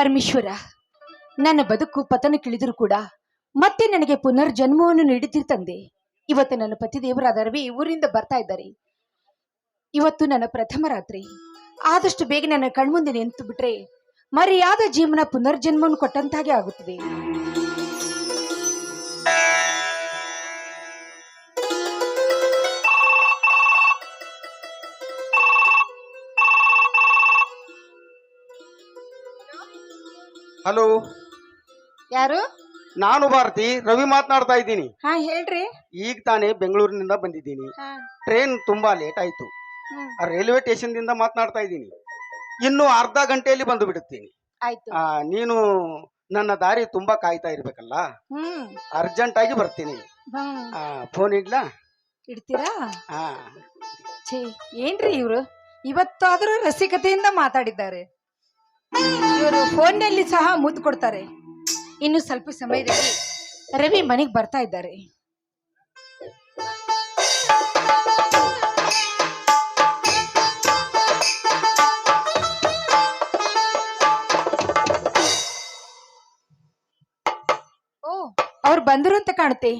ಪರಮೇಶ್ವರ, ನನ್ನ ಬದುಕು ಪತನಕ್ಕಿಳಿದರೂ ಕೂಡ ಮತ್ತೆ ನನಗೆ ಪುನರ್ಜನ್ಮವನ್ನು ನೀಡುತ್ತಿರ್ತಂದೆ ಇವತ್ತು ನನ್ನ ಪತಿದೇವರಾದ ರವಿ ಊರಿಂದ ಬರ್ತಾ ಇದ್ದಾರೆ. ಇವತ್ತು ನನ್ನ ಪ್ರಥಮ ರಾತ್ರಿ. ಆದಷ್ಟು ಬೇಗ ನನ್ನ ಕಣ್ಮುಂದೆ ನಿಂತು ಬಿಟ್ರೆ ಮರೆಯಾದ ಜೀವನ ಪುನರ್ಜನ್ಮವನ್ನು ಕೊಟ್ಟಂತಾಗೆ ಆಗುತ್ತದೆ. ಹಲೋ? ಯಾರು? ನಾನು ಭಾರತಿ ರವಿ ಮಾತನಾಡ್ತಾ ಇದ್ದೀನಿ. ಹಾ ಹೇಳ್ರಿ. ಈಗ ತಾನೇ ಬೆಂಗಳೂರಿನಿಂದ ಬಂದಿದ್ದೀನಿ. ಟ್ರೈನ್ ತುಂಬಾ ಲೇಟ್ ಆಯ್ತು. ಆ ರೈಲ್ವೆ ಸ್ಟೇಷನ್ ದಿಂದ ಮಾತನಾಡ್ತಾ ಇದ್ದೀನಿ. ಇನ್ನು ಅರ್ಧ ಗಂಟೆಯಲ್ಲಿ ಬಂದು ಬಿಡುತ್ತೀನಿ. ಆಯ್ತು. ಆ, ನೀನು ನನ್ನ ದಾರಿ ತುಂಬಾ ಕಾಯ್ತಾ ಇರ್ಬೇಕಲ್ಲ? ಹ್ಮ್. ಅರ್ಜೆಂಟ್ ಆಗಿ ಬರ್ತೀನಿ. ಹ್ಮ್. ಫೋನ್ ಇಡ್ಲಾ? ಇಡ್ತೀರಾ? ಹಾ. ಛೇ ಏನ್ರಿ ಇವ್ರು? ಇವತ್ತಾದ್ರೂ ರಸಿಕತೆಯಿಂದ ಮಾತಾಡಿದ್ದಾರೆ. ಇವರು ಫೋನ್ನಲ್ಲಿ ಸಹ ಮುದ್ದು ಕೊಡ್ತಾರೆ. ಇನ್ನು ಸ್ವಲ್ಪ ಸಮಯದಲ್ಲಿ ರವಿ ಮನೆಗೆ ಬರ್ತಾ ಇದ್ದಾರೆ. ಓ, ಅವ್ರು ಬಂದರು ಅಂತ ಕಾಣುತ್ತೆ.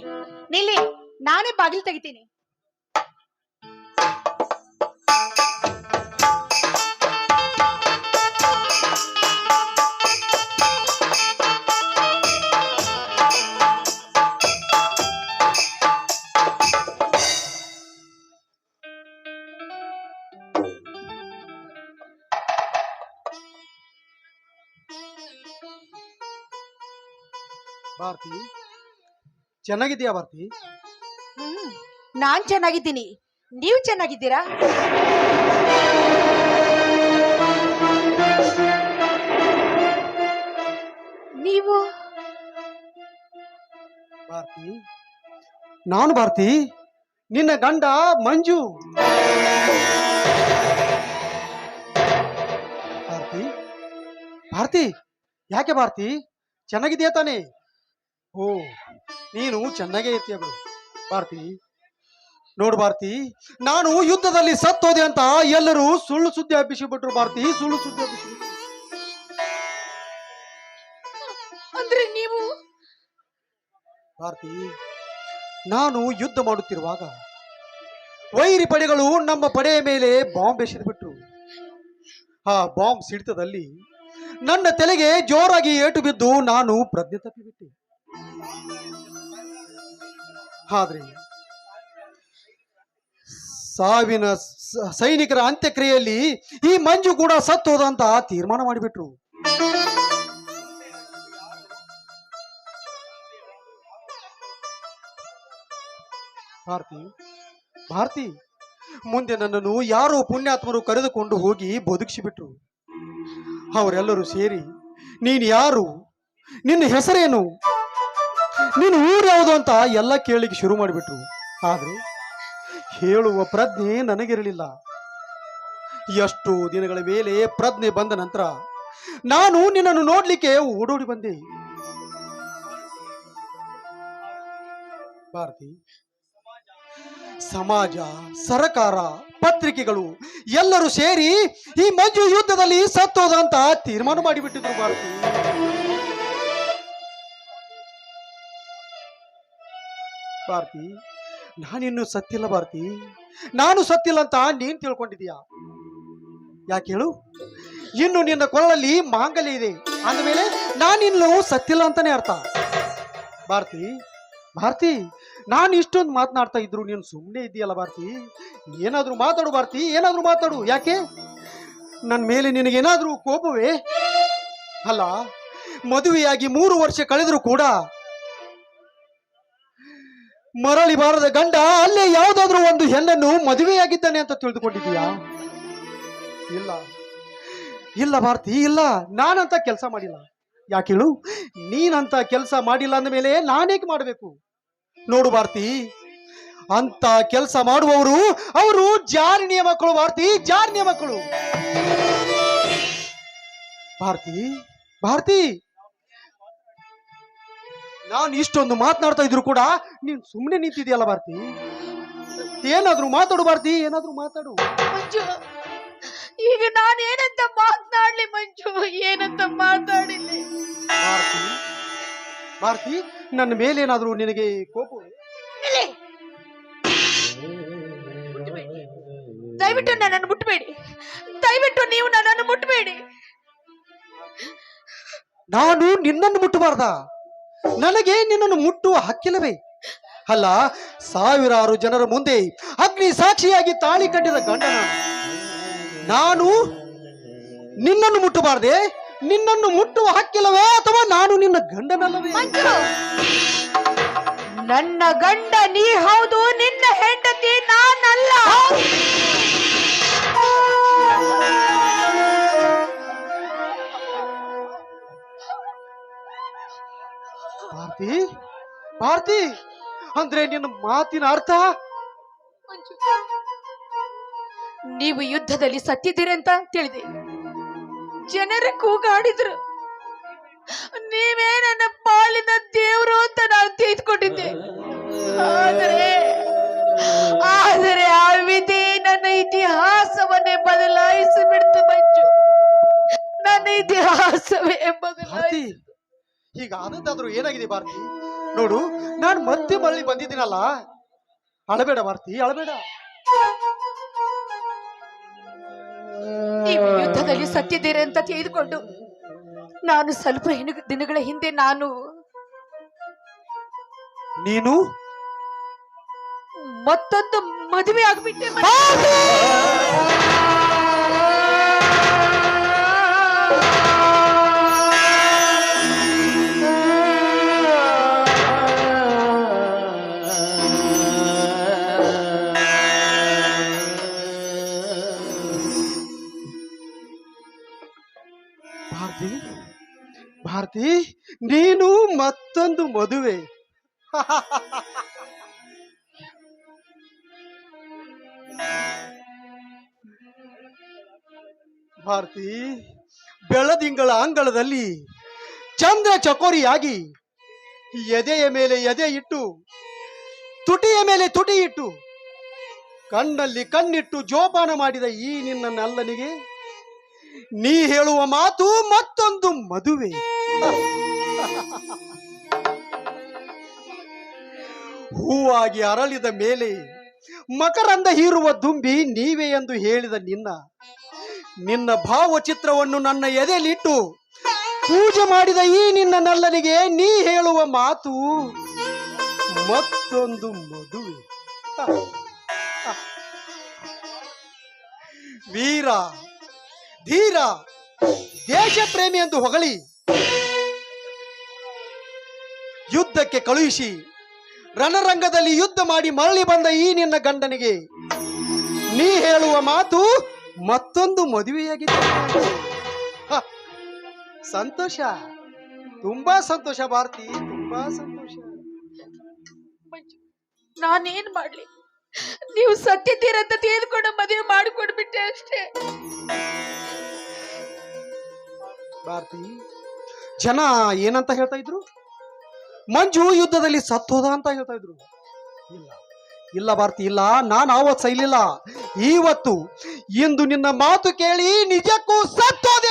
ನಿಲ್ಲಿ, ನಾನೇ ಬಾಗಿಲು ತೆಗಿತೀನಿ. ಚೆನ್ನಾಗಿದ್ಯಾ ಭಾರತಿ? ಹ್ಮ್ ನಾನ್ ಚೆನ್ನಾಗಿದ್ದೀನಿ. ನೀವು ಚೆನ್ನಾಗಿದ್ದೀರಾ? ನೀವು? ಭಾರತಿ ನಾನು ಭಾರತಿ ನಿನ್ನ ಗಂಡ ಮಂಜು. ಭಾರತಿ ಭಾರತಿ ಯಾಕೆ ಭಾರತಿ? ಚೆನ್ನಾಗಿದೆಯಾ ತಾನೇ? ಓ. ನೀನು ಚೆನ್ನಾಗೇ ಇರ್ತೀಯ ಬಿಡು. ಭಾರತಿ ನೋಡು ಭಾರತಿ ನಾನು ಯುದ್ಧದಲ್ಲಿ ಸತ್ತೋದೆ ಅಂತ ಎಲ್ಲರೂ ಸುಳ್ಳು ಸುದ್ದಿ ಹಬ್ಬಿಸಿಬಿಟ್ರು ಭಾರತಿ ಸುಳ್ಳು ಸುದ್ದಿ ಹಬ್ಬಿಸಿ ಅಂದ್ರೆ ನೀವು? ಭಾರತಿ ನಾನು ಯುದ್ಧ ಮಾಡುತ್ತಿರುವಾಗ ವೈರಿ ಪಡೆಗಳು ನಮ್ಮ ಪಡೆಯ ಮೇಲೆ ಬಾಂಬ್ ಎಸೆದುಬಿಟ್ರು. ಆ ಬಾಂಬ್ ಸಿಡಿತದಲ್ಲಿ ನನ್ನ ತಲೆಗೆ ಜೋರಾಗಿ ಏಟು ಬಿದ್ದು ನಾನು ಪ್ರಜ್ಞೆ ತಪ್ಪಿಬಿಟ್ಟೆ. ಆದ್ರೆ ಸಾವಿನ ಸೈನಿಕರ ಅಂತ್ಯಕ್ರಿಯೆಯಲ್ಲಿ ಈ ಮಂಜು ಕೂಡ ಸತ್ತೋದಂತ ತೀರ್ಮಾನ ಮಾಡಿಬಿಟ್ರು. ಭಾರತಿ ಭಾರತಿ, ಮುಂದೆ ನನ್ನನ್ನು ಯಾರೋ ಪುಣ್ಯಾತ್ಮರು ಕರೆದುಕೊಂಡು ಹೋಗಿ ಬದುಕಿಸಿಬಿಟ್ರು. ಅವರೆಲ್ಲರೂ ಸೇರಿ, ನೀನು ಯಾರು? ನಿನ್ನ ಹೆಸರೇನು? ನಿನ್ನ ಊರು ಯಾವುದು ಅಂತ ಎಲ್ಲ ಕೇಳಲಿಕ್ಕೆ ಶುರು ಮಾಡಿಬಿಟ್ರು. ಆದರೆ ಹೇಳುವ ಪ್ರಜ್ಞೆ ನನಗಿರಲಿಲ್ಲ. ಎಷ್ಟು ದಿನಗಳ ಮೇಲೆ ಪ್ರಜ್ಞೆ ಬಂದ ನಂತರ ನಾನು ನಿನ್ನನ್ನು ನೋಡ್ಲಿಕ್ಕೆ ಓಡೋಡಿ ಬಂದೆ. ಭಾರತಿ, ಸಮಾಜ, ಸರಕಾರ, ಪತ್ರಿಕೆಗಳು ಎಲ್ಲರೂ ಸೇರಿ ಈ ಮಂಜು ಯುದ್ಧದಲ್ಲಿ ಸತ್ತೋದ ಅಂತ ತೀರ್ಮಾನ ಮಾಡಿಬಿಟ್ಟಿದ್ರು ಭಾರತಿ. ಭಾರತಿ ನಾನಿನ್ನು ಸತ್ತಿಲ್ಲ ಭಾರತಿ ನಾನು ಸತ್ತಿಲ್ಲ ಅಂತ ನೀನ್ ತಿಳ್ಕೊಂಡಿದೀಯ ಯಾಕೆ ಹೇಳು? ಇನ್ನು ನಿನ್ನ ಕೊರಳಲ್ಲಿ ಮಾಂಗಲ್ಯ ಇದೆ. ಅಂದಮೇಲೆ ನಾನಿನ್ನು ಸತ್ತಿಲ್ಲ ಅಂತಾನೆ ಅರ್ಥ. ಭಾರತಿ ಭಾರತಿ ನಾನು ಇಷ್ಟೊಂದು ಮಾತನಾಡ್ತಾ ಇದ್ರು, ನೀನು ಸುಮ್ಮನೆ ಇದೆಯಲ್ಲ ಭಾರತಿ ಏನಾದ್ರೂ ಮಾತಾಡು ಭಾರತಿ ಏನಾದ್ರೂ ಮಾತಾಡು. ಯಾಕೆ? ನನ್ನ ಮೇಲೆ ನಿನಗೇನಾದ್ರೂ ಕೋಪವೇ? ಅಲ್ಲ, ಮದುವೆಯಾಗಿ ಮೂರು ವರ್ಷ ಕಳೆದರೂ ಕೂಡ ಮರಳಿ ಬಾರದ ಗಂಡ, ಅಲ್ಲೇ ಯಾವುದಾದ್ರೂ ಒಂದು ಹೆಣ್ಣನ್ನು ಮದುವೆಯಾಗಿದ್ದಾನೆ ಅಂತ ತಿಳಿದುಕೊಂಡಿದೀಯಾ ಇಲ್ಲ. ಇಲ್ಲ ಭಾರತಿ, ಇಲ್ಲ. ನಾನಂತ ಕೆಲಸ ಮಾಡಿಲ್ಲ. ಯಾಕೆ ಹೇಳು ನೀನಂತ ಕೆಲಸ ಮಾಡಿಲ್ಲ ಅಂದ ಮೇಲೆ ನಾನೇಕೆ ಮಾಡಬೇಕು? ನೋಡು ಭಾರತಿ ಅಂತ ಕೆಲಸ ಮಾಡುವವರು ಅವರು ಜಾರಿಣಿಯ ಮಕ್ಕಳು ಭಾರತಿ, ಜಾರಿಣಿಯ ಮಕ್ಕಳು. ಭಾರತಿ ಭಾರತಿ! ನಾನು ಇಷ್ಟೊಂದು ಮಾತನಾಡ್ತಾ ಇದ್ರು ಕೂಡ ನೀನ್ ಸುಮ್ಮನೆ ನಿಂತಿದ್ಯಲ್ಲ ಭಾರತಿ? ಏನಾದ್ರೂ ಮಾತಾಡು ಭಾರತಿ ಏನಾದ್ರೂ ಮಾತಾಡು. ಮಂಜು ಈಗ ನಾನೇನಂತ ಏನಂತ ಮಾತನಾಡ್ಲಿ ಮಂಜು? ಏನಂತ ಮಾತಾಡಿಲ್ಲ ಭಾರತಿ ಭಾರತಿ ನನ್ನ ಮೇಲೇನಾದ್ರೂ ನಿನಗೆ ಕೋಪ? ದಯವಿಟ್ಟು ನನ್ನನ್ನು ಮುಟ್ಟಬೇಡಿ ದಯವಿಟ್ಟು ನೀವು ನನ್ನನ್ನು ಮುಟ್ಟಬೇಡಿ ನಾನು ನಿನ್ನನ್ನು ಮುಟ್ಟಬಾರ್ದ? ನನಗೆ ನಿನ್ನನ್ನು ಮುಟ್ಟುವ ಹಕ್ಕಿಲ್ಲವೇ? ಅಲ್ಲ, ಸಾವಿರಾರು ಜನರ ಮುಂದೆ ಅಗ್ನಿ ಸಾಕ್ಷಿಯಾಗಿ ತಾಳಿ ಕಟ್ಟಿದ ಗಂಡ ನಾನು ನಾನು ನಿನ್ನನ್ನು ಮುಟ್ಟಬಾರ್ದೆ, ನಿನ್ನನ್ನು ಮುಟ್ಟುವ ಹಕ್ಕಿಲ್ಲವೇ ಅಥವಾ ನಾನು ನಿನ್ನ ಗಂಡನಲ್ಲವೇ? ನನ್ನ ಗಂಡ ನೀ ಹೌದು, ನಿನ್ನ ಹೆಂಡತಿ ನಾನಲ್ಲ! ಭಾರತಿ ಭಾರತಿ ಅಂದ್ರೆ ನಿನ್ನ ಮಾತಿನ ಅರ್ಥ? ಮಂಜು, ನೀವು ಯುದ್ಧದಲ್ಲಿ ಸತ್ತಿದ್ದೀರಿ ಅಂತ ತಿಳಿದೆ. ಜನರ ಕೂಗಾಡಿದ್ರು. ನೀವೇ ನನ್ನ ಪಾಲಿನ ದೇವರು ಅಂತ ನಾನು ತಿಳಿದುಕೊಂಡಿದ್ದೆ. ಆದರೆ ಆದರೆ ಆ ವಿಧಿ ನನ್ನ ಇತಿಹಾಸವನ್ನೇ ಬದಲಾಯಿಸಿ ಬಿಡ್ತು ಮಂಜು. ನನ್ನ ಇತಿಹಾಸವೇ ಬದಲಾಯಿಸಿ ಈಗ ಆದದ್ದಾದ್ರೂ ಏನಾಗಿದೆ ಭಾರತಿ? ನೋಡು ನಾನು ಮತ್ತೆ ಮರಳಿ ಬಂದಿದ್ದೀನಲ್ಲ. ಅಳಬೇಡ ಭಾರತಿ ಅಳಬೇಡ. ನೀವು ಯುದ್ಧದಲ್ಲಿ ಸತ್ತಿದ್ದೀರಿ ಅಂತ ತಿಳಿದುಕೊಂಡು ನಾನು ಸ್ವಲ್ಪ ದಿನಗಳ ಹಿಂದೆ ನಾನು ನೀನು? ಮತ್ತೊಂದು ಮದುವೆ ಆಗ್ಬಿಟ್ಟೆ. ಮದುವೆ. ಭಾರತಿ, ಬೆಳದಿಂಗಳ ಅಂಗಳದಲ್ಲಿ ಚಂದ್ರ ಚಕೋರಿಯಾಗಿ ಎದೆಯ ಮೇಲೆ ಎದೆ ಇಟ್ಟು, ತುಟಿಯ ಮೇಲೆ ತುಟಿ ಇಟ್ಟು, ಕಣ್ಣಲ್ಲಿ ಕಣ್ಣಿಟ್ಟು ಜೋಪಾನ ಮಾಡಿದ ಈ ನಿನ್ನ ನಲ್ಲನಿಗೆ ನೀ ಹೇಳುವ ಮಾತು ಮತ್ತೊಂದು ಮದುವೆ. ಹೂವಾಗಿ ಅರಳಿದ ಮೇಲೆ ಮಕರಂದ ಹೀರುವ ದುಂಬಿ ನೀವೇ ಎಂದು ಹೇಳಿದ ನಿನ್ನ. ನಿನ್ನ ಭಾವಚಿತ್ರವನ್ನು ನನ್ನ ಎದೆಯಲ್ಲಿಟ್ಟು ಪೂಜೆ ಮಾಡಿದ ಈ ನಿನ್ನ ನಲ್ಲನಿಗೆ ನೀ ಹೇಳುವ ಮಾತು ಮತ್ತೊಂದು ಮದುವೆ. ವೀರ, ಧೀರ ದೇಶ ಪ್ರೇಮಿ ಎಂದು ಹೊಗಳಿ ಯುದ್ಧಕ್ಕೆ ಕಳುಹಿಸಿ ರಣರಂಗದಲ್ಲಿ ಯುದ್ಧ ಮಾಡಿ ಮರಳಿ ಬಂದ ಈ ನಿನ್ನ ಗಂಡನಿಗೆ ನೀ ಹೇಳುವ ಮಾತು ಮತ್ತೊಂದು ಮದುವೆಯಾಗಿದೆ ಸಂತೋಷ. ತುಂಬಾ ಸಂತೋಷ ಭಾರತಿ ತುಂಬಾ ಸಂತೋಷ. ನಾನೇನ್ ಮಾಡ್ಲಿ? ನೀವು ಸತ್ಯತೀರಂತ ತಿಳಿದುಕೊಂಡು ಮದುವೆ ಮಾಡಿಕೊಡ್ಬಿಟ್ಟೆ ಅಷ್ಟೇ. ಭಾರತಿ ಜನ ಏನಂತ ಹೇಳ್ತಾ ಇದ್ರು? ಮಂಜು ಯುದ್ಧದಲ್ಲಿ ಸತ್ತೋದ ಅಂತ ಹೇಳ್ತಾ ಇದ್ರು. ಇಲ್ಲ. ಇಲ್ಲ ಭಾರತಿ, ಇಲ್ಲ. ನಾನು ಆವತ್ತು ಸೈಲಿಲ್ಲ. ಇವತ್ತು ಇಂದು ನಿನ್ನ ಮಾತು ಕೇಳಿ ನಿಜಕ್ಕೂ ಸತ್ತೋದೆ.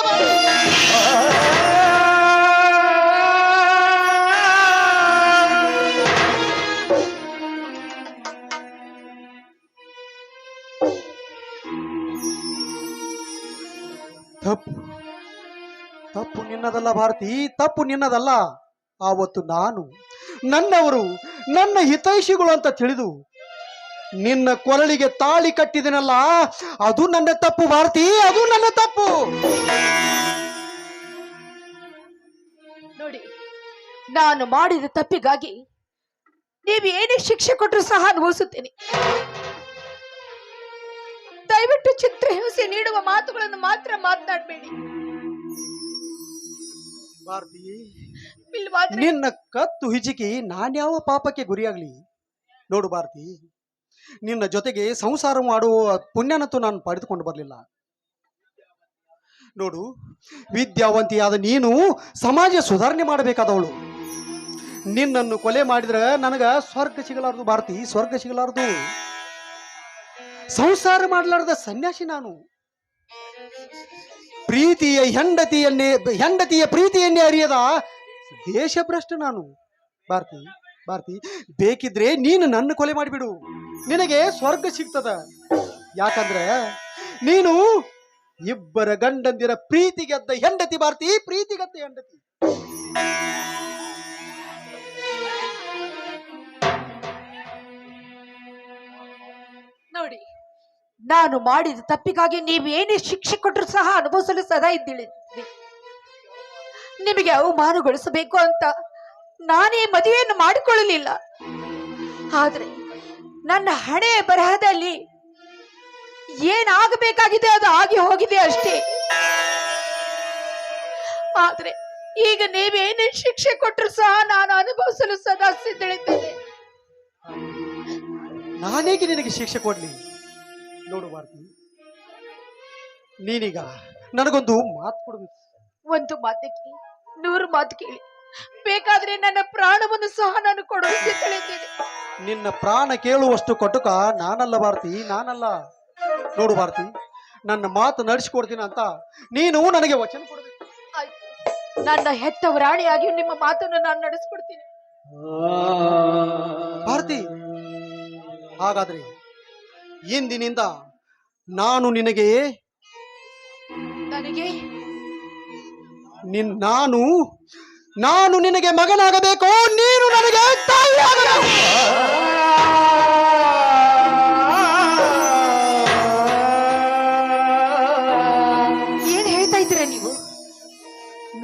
ತಪ್ಪು. ತಪ್ಪು ನಿನ್ನದಲ್ಲ ಭಾರತಿ, ತಪ್ಪು ನಿನ್ನದಲ್ಲ. ಆವತ್ತು ನಾನು ನನ್ನವರು ನನ್ನ ಹಿತೈಷಿಗಳು ಅಂತ ತಿಳಿದು ನಿನ್ನ ಕೊರಳಿಗೆ ತಾಳಿ ಕಟ್ಟಿದನಲ್ಲ ಅದು ನನ್ನ ತಪ್ಪು ಭಾರತಿ ಅದು ನನ್ನ ತಪ್ಪು. ನೋಡಿ ನಾನು ಮಾಡಿದ ತಪ್ಪಿಗಾಗಿ ನೀವು ಏನೇ ಶಿಕ್ಷೆ ಕೊಟ್ಟರು ಸಹ ಅನುಭವಿಸುತ್ತೇನೆ. ದಯವಿಟ್ಟು ಚಿತ್ರಹಿಂಸೆ ನೀಡುವ ಮಾತುಗಳನ್ನು ಮಾತ್ರ ಮಾತನಾಡಬೇಡಿ. ಭಾರತಿ ನಿನ್ನ ಕತ್ತು ಹಿಜಿಕಿ ನಾನ್ಯಾವ ಪಾಪಕ್ಕೆ ಗುರಿಯಾಗ್ಲಿ? ನೋಡು ಭಾರತಿ, ನಿನ್ನ ಜೊತೆಗೆ ಸಂಸಾರ ಮಾಡುವ ಪುಣ್ಯನಂತೂ ನಾನು ಪಡೆದುಕೊಂಡು ಬರಲಿಲ್ಲ. ನೋಡು, ವಿದ್ಯಾವಂತಿಯಾದ ನೀನು ಸಮಾಜ ಸುಧಾರಣೆ ಮಾಡಬೇಕಾದವಳು. ನಿನ್ನನ್ನು ಕೊಲೆ ಮಾಡಿದ್ರೆ ನನಗ ಸ್ವರ್ಗ ಸಿಗಲಾರದು ಭಾರತಿ, ಸ್ವರ್ಗ ಸಿಗಲಾರದು. ಸಂಸಾರ ಮಾಡಲಾರದ ಸನ್ಯಾಸಿ ನಾನು. ಪ್ರೀತಿಯ ಹೆಂಡತಿಯನ್ನೇ, ಹೆಂಡತಿಯ ಪ್ರೀತಿಯನ್ನೇ ಅರಿಯದ ದೇಶಭ್ರಷ್ಟ ನಾನು. ಭಾರತಿ ಭಾರತಿ, ಬೇಕಿದ್ರೆ ನೀನು ನನ್ನ ಕೊಲೆ ಮಾಡಿಬಿಡು. ನಿನಗೆ ಸ್ವರ್ಗ ಸಿಗ್ತದ. ಯಾಕಂದ್ರೆ ನೀನು ಇಬ್ಬರ ಗಂಡಂದಿರ ಪ್ರೀತಿಗೆದ್ದ ಹೆಂಡತಿ ಭಾರತಿ ಪ್ರೀತಿಗೆದ್ದ ಹೆಂಡತಿ. ನೋಡಿ, ನಾನು ಮಾಡಿದ ತಪ್ಪಿಗಾಗಿ ನೀವೇನೇ ಶಿಕ್ಷೆ ಕೊಟ್ಟರು ಸಹ ಅನುಭವಿಸಲು ಸದಾ ಇದ್ದಿಳಿ ನಿಮಗೆ ಅವಮಾನಗೊಳಿಸಬೇಕು ಅಂತ ನಾನೇ ಮದುವೆಯನ್ನು ಮಾಡಿಕೊಳ್ಳಲಿಲ್ಲ. ಆದ್ರೆ ನನ್ನ ಹಣೆ ಬರಹದಲ್ಲಿ ಏನಾಗಬೇಕಾಗಿದೆ ಅದು ಆಗಿ ಹೋಗಿದೆ ಅಷ್ಟೇ. ಆದ್ರೆ ಈಗ ನೀವೇನೇ ಶಿಕ್ಷೆ ಕೊಟ್ಟರು ಸಹ ನಾನು ಅನುಭವಿಸಲು ಸದಾ ಸಿದ್ಧಳಿದ್ದೇನೆ. ನಾನೇಗೆ ನಿನಗೆ ಶಿಕ್ಷೆ ಕೊಡ್ಲಿ? ನೋಡು ಭಾರತಿ ನೀನೀಗ ನನಗೊಂದು ಮಾತು ಕೊಡಬೇಕು ಒಂದು ಮಾತಿಗೆ ನೂರು ಮಾತು ಕೇಳಿ. ಬೇಕಾದ್ರೆ ನನ್ನ ಪ್ರಾಣವನ್ನು ಸಹ ನಾನು ಕೊಡುವಂತೆ ಸಿದ್ಧಳಿದ್ದೇನೆ ನಿನ್ನ ಪ್ರಾಣ ಕೇಳುವಷ್ಟು ಕಟುಕ ನಾನಲ್ಲ ಭಾರತಿ ನಾನಲ್ಲ. ನೋಡು ಭಾರತಿ ನನ್ನ ಮಾತು ನಡೆಸಿಕೊಡ್ತೀನಿ ಅಂತ ನೀನು ನನಗೆ ವಚನ ಕೊಡಬೇಕು. ಆಯ್ತು. ನನ್ನ ಹೆತ್ತವ ರಾಣಿಯಾಗಿ ನಿಮ್ಮ ಮಾತನ್ನು ನಾನು ನಡೆಸ್ಕೊಡ್ತೀನಿ. ಭಾರತಿ ಹಾಗಾದ್ರೆ ಇಂದಿನಿಂದ ನಾನು ನನಗೆ ನಿನ್ ನಾನು ನಾನು ನಿನಗೆ ಮಗನಾಗಬೇಕು ನೀನು ನನಗೆ ತಾಯಿಯಾಗಬೇಕು. ಏನ್ ಹೇಳ್ತಾ ಇದ್ದೀರಾ ನೀವು?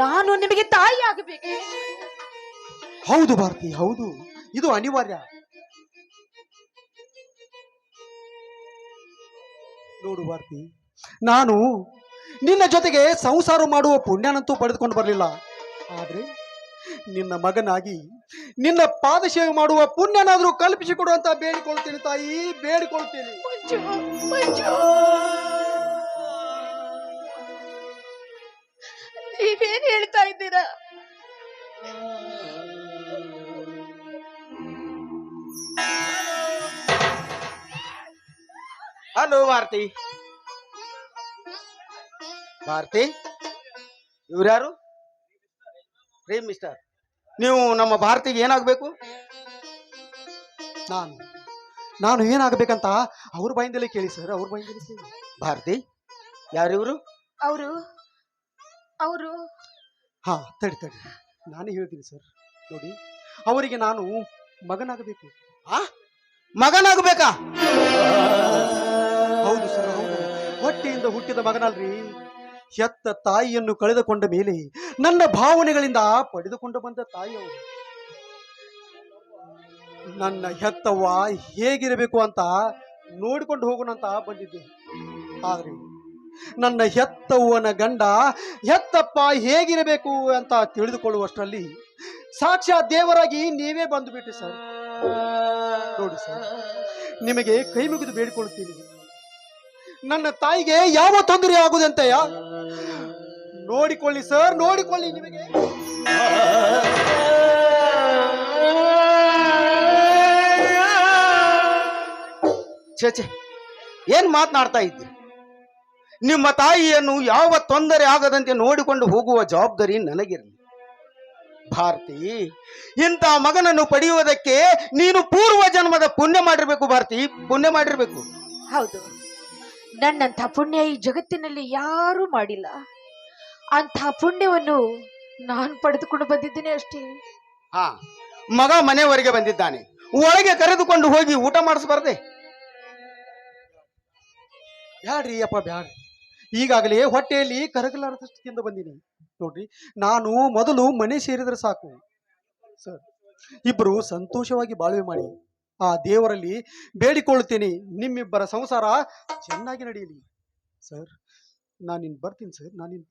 ನಾನು ನಿಮಗೆ ತಾಯಿ ಆಗಬೇಕು ಹೌದು ಭಾರತಿ ಹೌದು. ಇದು ಅನಿವಾರ್ಯ. ನೋಡು ಭಾರತಿ ನಾನು ನಿನ್ನ ಜೊತೆಗೆ ಸಂಸಾರ ಮಾಡುವ ಪುಣ್ಯನಂತೂ ಪಡೆದುಕೊಂಡು ಬರಲಿಲ್ಲ. ಆದ್ರೆ ನಿನ್ನ ಮಗನಾಗಿ ನಿನ್ನ ಪಾದಸೇವೆ ಮಾಡುವ ಪುಣ್ಯನಾದರೂ ಕಲ್ಪಿಸಿಕೊಡುವಂತ ಬೇಡಿಕೊಳ್ತೀನಿ ತಾಯಿ ಬೇಡಿಕೊಳ್ತೀನಿ ನೀವೇನ್ ಹೇಳ್ತಾ ಇದ್ದೀರಾ? ಹಲೋ ಭಾರತಿ ಭಾರತಿ ಇವ್ರ್ಯಾರು? ಪ್ರೇಮ್ ಮಿಸ್ಟರ್ ನೀವು ನಮ್ಮ ಭಾರತಿಗೆ ಏನಾಗಬೇಕು? ನಾನು. ನಾನು ಏನಾಗಬೇಕಂತ ಅವ್ರ ಬಾಯಿಂದಲೇ ಕೇಳಿ ಸರ್ ಅವ್ರ ಬಾಯಿಂದಲೇ ಕೇಳಿ. ಭಾರತಿ ಯಾರಿವರು? ಅವರು ಅವರು. ಹಾ ತಡಿ ತಡಿ. ನಾನು ಹೇಳ್ತೀನಿ ಸರ್ ನೋಡಿ. ಅವರಿಗೆ ನಾನು ಮಗನಾಗಬೇಕು. ಆ? ಮಗನಾಗಬೇಕಾ? ಹೌದು ಸರ್ ಹೌದು. ಹೊಟ್ಟೆಯಿಂದ ಹುಟ್ಟಿದ ಮಗನಲ್ರಿ. ಹೆತ್ತ ತಾಯಿಯನ್ನು ಕಳೆದುಕೊಂಡ ಮೇಲೆ ನನ್ನ ಭಾವನೆಗಳಿಂದ ಪಡೆದುಕೊಂಡು ಬಂದ ತಾಯಿಯವರು, ನನ್ನ ಹೆತ್ತವ್ವ ಹೇಗಿರಬೇಕು ಅಂತ ನೋಡಿಕೊಂಡು ಹೋಗೋಣ ಅಂತ ಬಂದಿದ್ದೆ. ಆದ್ರೆ ನನ್ನ ಹೆತ್ತವ್ವನ ಗಂಡ, ಹೆತ್ತಪ್ಪ, ಹೇಗಿರಬೇಕು? ಅಂತ ತಿಳಿದುಕೊಳ್ಳುವಷ್ಟರಲ್ಲಿ ಸಾಕ್ಷಾ ದೇವರಾಗಿ ನೀವೇ ಬಂದು ಬಿಟ್ರಿ ಸರ್. ನೋಡಿ ಸರ್, ನಿಮಗೆ ಕೈ ಮುಗಿದು ಬೇಡಿಕೊಳ್ಳುತ್ತೀನಿ. ನನ್ನ ತಾಯಿಗೆ ಯಾವ ತೊಂದರೆ ಆಗುದಂತೆಯ? ನೋಡಿಕೊಳ್ಳಿ ಸರ್, ನೋಡಿಕೊಳ್ಳಿ ನಿಮಗೆ. ಛೇ ಏನ್ ಮಾತನಾಡ್ತಾ ಇದ್ದೆ ನಿಮ್ಮ ತಾಯಿಯನ್ನು ಯಾವ ತೊಂದರೆ ಆಗದಂತೆ ನೋಡಿಕೊಂಡು ಹೋಗುವ ಜವಾಬ್ದಾರಿ ನನಗಿರಲಿ. ಭಾರತಿ, ಇಂಥ ಮಗನನ್ನು ಪಡೆಯುವುದಕ್ಕೆ ನೀನು ಪೂರ್ವ ಜನ್ಮದ ಪುಣ್ಯ ಮಾಡಿರ್ಬೇಕು ಭಾರತಿ, ಪುಣ್ಯ ಮಾಡಿರ್ಬೇಕು. ಹೌದು. ನನ್ನಂಥ ಪುಣ್ಯ ಈ ಜಗತ್ತಿನಲ್ಲಿ ಯಾರೂ ಮಾಡಿಲ್ಲ. ಅಂಥ ಪುಣ್ಯವನ್ನು ನಾನು ಪಡೆದುಕೊಂಡು ಬಂದಿದ್ದೇನೆ ಅಷ್ಟೇ. ಹಾ, ಮಗ ಮನೆಯವರೆಗೆ ಬಂದಿದ್ದಾನೆ. ಒಳಗೆ ಕರೆದುಕೊಂಡು ಹೋಗಿ ಊಟ ಮಾಡಿಸ್ಬಾರ್ದೆ. ಬ್ಯಾಡ್ರಿ ಅಪ್ಪ, ಬ್ಯಾಡ್ರಿ. ಈಗಾಗಲೇ ಹೊಟ್ಟೆಯಲ್ಲಿ ಕರಗಲಾರದಷ್ಟು ತಿಂದು ಬಂದೀನಿ. ನೋಡ್ರಿ, ನಾನು ಮೊದಲು ಮನೆ ಸೇರಿದ್ರೆ ಸಾಕು. ಸರ್, ಇಬ್ರು ಸಂತೋಷವಾಗಿ ಬಾಳ್ವೆ ಮಾಡಿ. ಆ ದೇವರಲ್ಲಿ ಬೇಡಿಕೊಳ್ಳುತ್ತೇನೆ ನಿಮ್ಮಿಬ್ಬರ ಸಂಸಾರ ಚೆನ್ನಾಗಿ ನಡೆಯಲಿ. ಸರ್, ನಾನಿನ್ ಬರ್ತೀನಿ ಸರ್, ನಾನಿನ್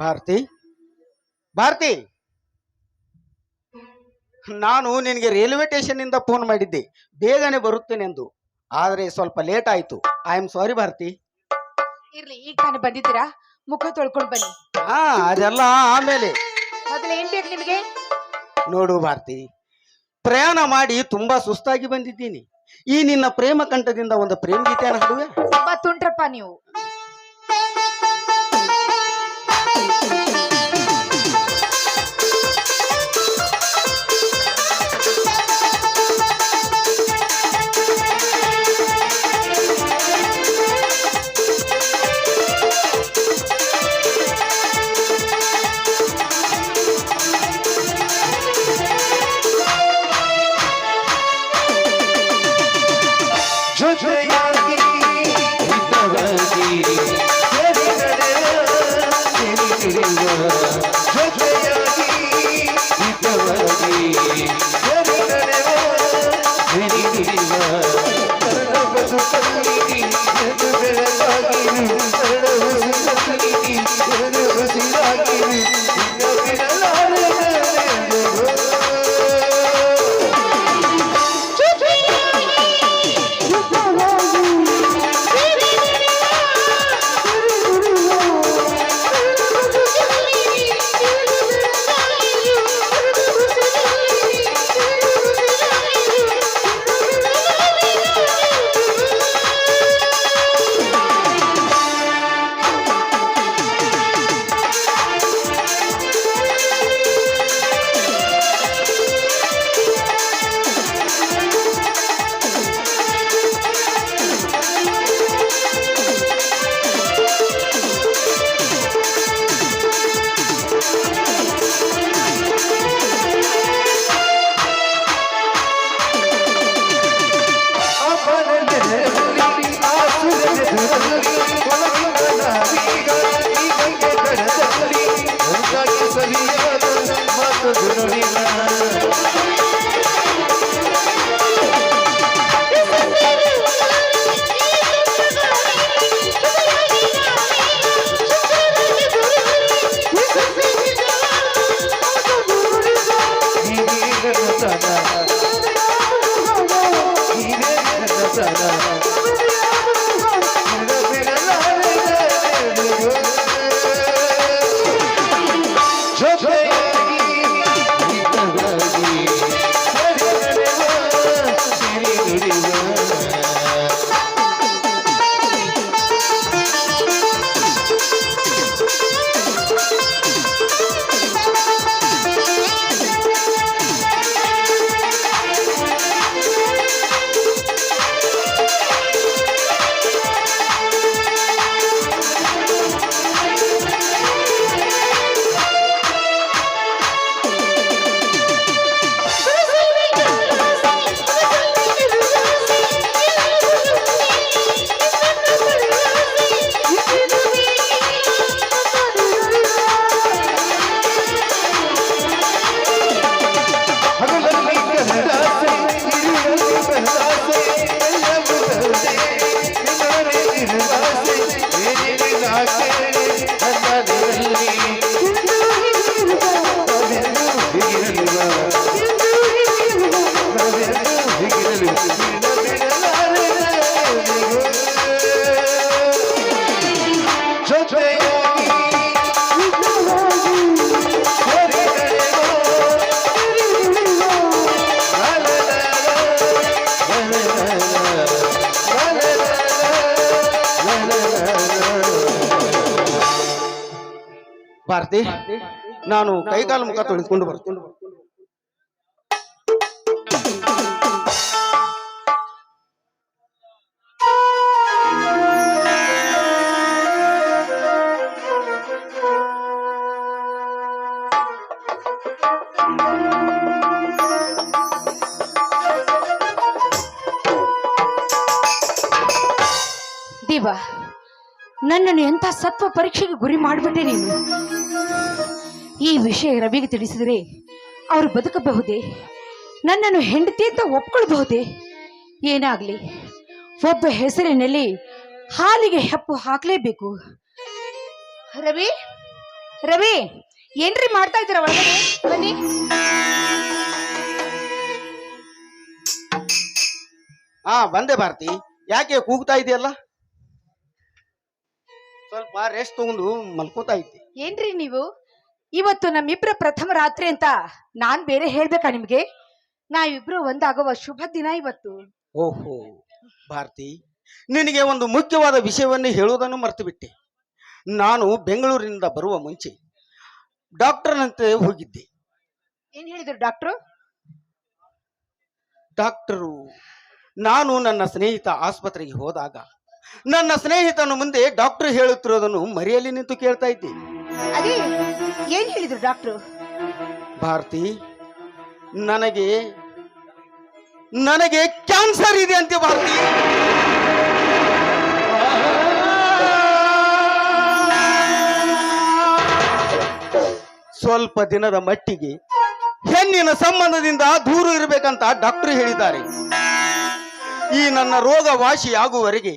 ಭಾರತಿ? ಭಾರತಿ! ನಾನು ನಿನಗೆ ರೈಲ್ವೆ ಸ್ಟೇಷನ್ ಇಂದ ಫೋನ್ ಮಾಡಿದ್ದೆ. ಬೇಗನೆ ಬರುತ್ತೇನೆಂದು. ಆದರೆ ಸ್ವಲ್ಪ ಲೇಟ್ ಆಯ್ತು. I am sorry Bharathi. ಇರ್ಲಿ ಈಗ ತಾನೇ ಬಂದಿದ್ದೀರಾ? ಮುಖ ತೊಳ್ಕೊಂಡು ಬನ್ನಿ. ಹಾ ಅದೆಲ್ಲ ಆಮೇಲೆ. ಮೊದಲು ಏನ್ ಬೇಕು ನಿಮಗೆ? ನೋಡು ಭಾರತಿ ಪ್ರಯಾಣ ಮಾಡಿ ತುಂಬಾ ಸುಸ್ತಾಗಿ ಬಂದಿದ್ದೀನಿ. ಈ ನಿನ್ನ ಪ್ರೇಮ ಕಂಠದಿಂದ ಒಂದು ಪ್ರೇಮ ಗೀತೆಯನ್ನು ಹಾಡುವೆ ತುಂಬಾ ತುಂಟ್ರಪ್ಪ ನೀವು. to say ಭಾರತಿ ನಾನು ಕೈಕಾಲು ಮುಖ ತೊಳೆದುಕೊಂಡು ಬರ್ತೀನಿ. ದೇವ ನನ್ನನ್ನು ಎಂಥ ಸತ್ವ ಪರೀಕ್ಷೆಗೆ ಗುರಿ ಮಾಡಿಬಿಟ್ಟೆ ನೀನು? ಈ ವಿಷಯ ರವಿಗೆ ತಿಳಿಸಿದರೆ ಅವರು ಬದುಕಬಹುದೇ? ನನ್ನನ್ನು ಹೆಂಡತಿ ಅಂತ ಒಪ್ಕೊಳ್ಬಹುದೇ? ಏನಾಗಲಿ ಒಬ್ಬ ಹೆಸರಿನಲ್ಲಿ ಹಾಲಿಗೆ ಹೆಪ್ಪು ಹಾಕಲೇಬೇಕು. ರವಿ ರವಿ ಏನ್ರಿ ಮಾಡ್ತಾ ಇದ್ದೀರ ಒಳಗಡೆ? ಬನ್ನಿ. ಹಾ ಬಂದೆ ಭಾರತಿ. ಯಾಕೆ ಕೂಗ್ತಾ ಇದೆಯಲ್ಲ? ಸ್ವಲ್ಪ ರೆಸ್ಟ್ ತಗೊಂಡು ಮಲ್ಕೋತಾ ಇದ್ದೆ. ಏನ್ರಿ ನೀವು? ಇವತ್ತು ನಮ್ಮಿಬ್ಬರ ಪ್ರಥಮ ರಾತ್ರಿ ಅಂತ ನಾನ್ ಬೇರೆ ಹೇಳ್ಬೇಕಾ ನಿಮ್ಗೆ? ನಾವಿಬ್ರು ಒಂದಾಗುವ ಶುಭ ದಿನ ಇವತ್ತು. ಓಹೋ ಭಾರತಿ ನಿನಗೆ ಒಂದು ಮುಖ್ಯವಾದ ವಿಷಯವನ್ನು ಹೇಳುವುದನ್ನು ಮರೆತು ಬಿಟ್ಟೆ ನಾನು ಬೆಂಗಳೂರಿನಿಂದ ಬರುವ ಮುಂಚೆ ಡಾಕ್ಟರ್ನಂತೆ ಹೋಗಿದ್ದೆ. ಏನ್ ಹೇಳಿದ್ರು ಡಾಕ್ಟ್ರು? ಡಾಕ್ಟರು ನಾನು ನನ್ನ ಸ್ನೇಹಿತ ಆಸ್ಪತ್ರೆಗೆ ಹೋದಾಗ ನನ್ನ ಸ್ನೇಹಿತನ ಮುಂದೆ ಡಾಕ್ಟರ್ ಹೇಳುತ್ತಿರೋದನ್ನು ಮರೆಯಲ್ಲಿ ನಿಂತು ಕೇಳ್ತಾ ಇದ್ದೆ. ಅದೇ, ಏನ್ ಹೇಳಿದ್ರು ಡಾಕ್ಟ್ರು? ಭಾರತಿ, ನನಗೆ ನನಗೆ ಕ್ಯಾನ್ಸರ್ ಇದೆ ಅಂತೆ ಭಾರತಿ. ಸ್ವಲ್ಪ ದಿನದ ಮಟ್ಟಿಗೆ ಹೆಣ್ಣಿನ ಸಂಬಂಧದಿಂದ ದೂರ ಇರಬೇಕಂತ ಡಾಕ್ಟರ್ ಹೇಳಿದ್ದಾರೆ. ಈ ನನ್ನ ರೋಗ ವಾಸಿಯಾಗುವವರೆಗೆ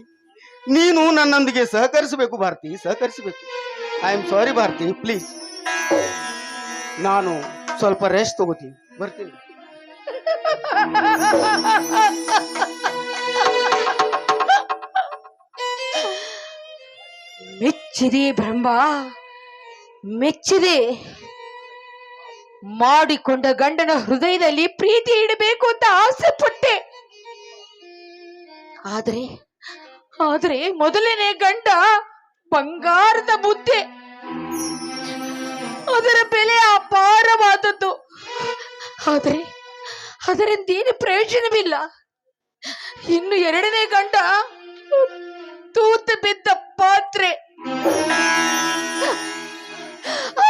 ನೀನು ನನ್ನೊಂದಿಗೆ ಸಹಕರಿಸಬೇಕು ಭಾರತಿ, ಸಹಕರಿಸಬೇಕು. I am sorry Bharathi please ನಾನು ಸ್ವಲ್ಪ ರೆಸ್ಟ್ ತಗೋತೀನಿ. ಬರ್ತೀನಿ. ಮೆಚ್ಚಿದೆ ಬ್ರಹ್ಮ. ಮೆಚ್ಚಿದೆ. ಮಾಡಿಕೊಂಡ ಗಂಡನ ಹೃದಯದಲ್ಲಿ ಪ್ರೀತಿ ಇಡಬೇಕು ಅಂತ ಆಸೆ ಪಟ್ಟೆ ಆದ್ರೆ ಆದ್ರೆ ಮೊದಲನೇ ಗಂಡ ಬಂಗಾರದ ಮುದ್ದೆ ಅದರ ಬೆಲೆ ಅಪಾರವಾದದ್ದು. ಅದರಿಂದ ಏನು ಪ್ರಯೋಜನವಿಲ್ಲ. ಇನ್ನು ಎರಡನೇ ಗಂಟ ತೂತು ಬಿದ್ದ ಪಾತ್ರೆ.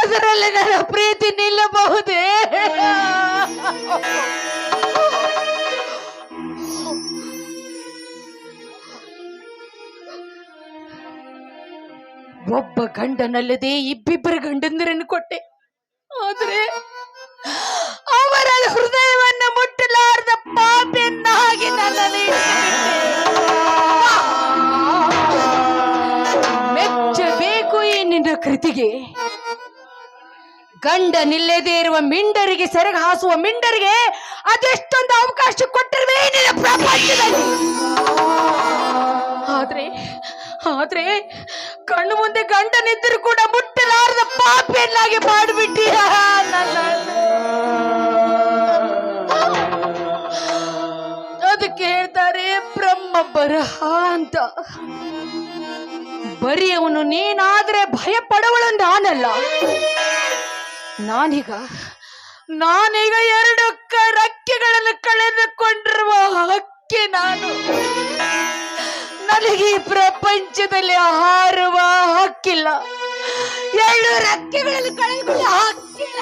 ಅದರಲ್ಲಿ ನನ್ನ ಪ್ರೀತಿ ನಿಲ್ಲಬಹುದೇ? ಒಬ್ಬ ಗಂಡನಲ್ಲದೆ ಇಬ್ಬಿಬ್ಬರ ಗಂಡಂದಿರನ್ನು ಕೊಟ್ಟೆ. ಆದ್ರೆ ಅವರ ಹೃದಯವನ್ನು ಮುಟ್ಟಲಾರದ ಪಾಪೆನ್ನಾಗಿ ನನ್ನಲ್ಲಿ ಮೆಚ್ಚಬೇಕು ಈ ನಿನ್ನ ಕೃತಿಗೆ. ಗಂಡ ನಿಲ್ಲದೇ ಇರುವ ಮಿಂಡರಿಗೆ, ಸೆರಗ ಹಾಸುವ ಮಿಂಡರಿಗೆ ಅದೆಷ್ಟೊಂದು ಅವಕಾಶ ಕೊಟ್ಟಿರುವೆ ನಿನ್ನ ಪ್ರಪಂಚದಲ್ಲಿ. ಆದ್ರೆ ಆದ್ರೆ ಕಣ್ಣು ಮುಂದೆ ಗಂಡನಿದ್ದರೂ ಕೂಡ ಮುಟ್ಟಲಾರದ ಪಾಪಿಯನ್ನಾಗಿ ಮಾಡಿಬಿಟ್ಟಿಯ ಅದಕ್ಕೆ ಹೇಳ್ತಾರೆ, ಬ್ರಹ್ಮ ಬರಹ ಅಂತ. ಬರೀ ಅವನು ನೀನಾದ್ರೆ ಭಯ ಪಡವಳು ನಾನಲ್ಲ. ನಾನೀಗ ನಾನೀಗ ಎರಡು ರೆಕ್ಕೆಗಳನ್ನು ಕಳೆದುಕೊಂಡಿರುವ ಹಕ್ಕಿ ನಾನು. ನನಗೆ ಈ ಪ್ರಪಂಚದಲ್ಲಿ ಹಾರುವ ಹಕ್ಕಿಲ್ಲ ಎರಡು ರೆಕ್ಕೆಗಳನ್ನು ಕಳೆದುಕೊಂಡ ಹಕ್ಕಿಲ್ಲ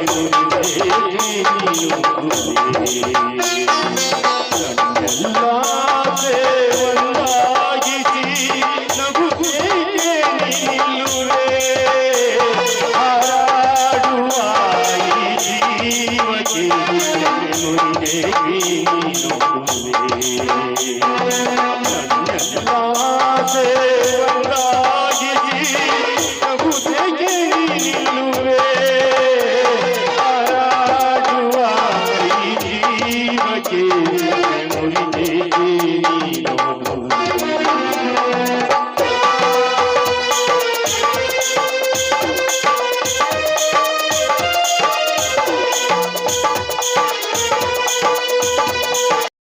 I'm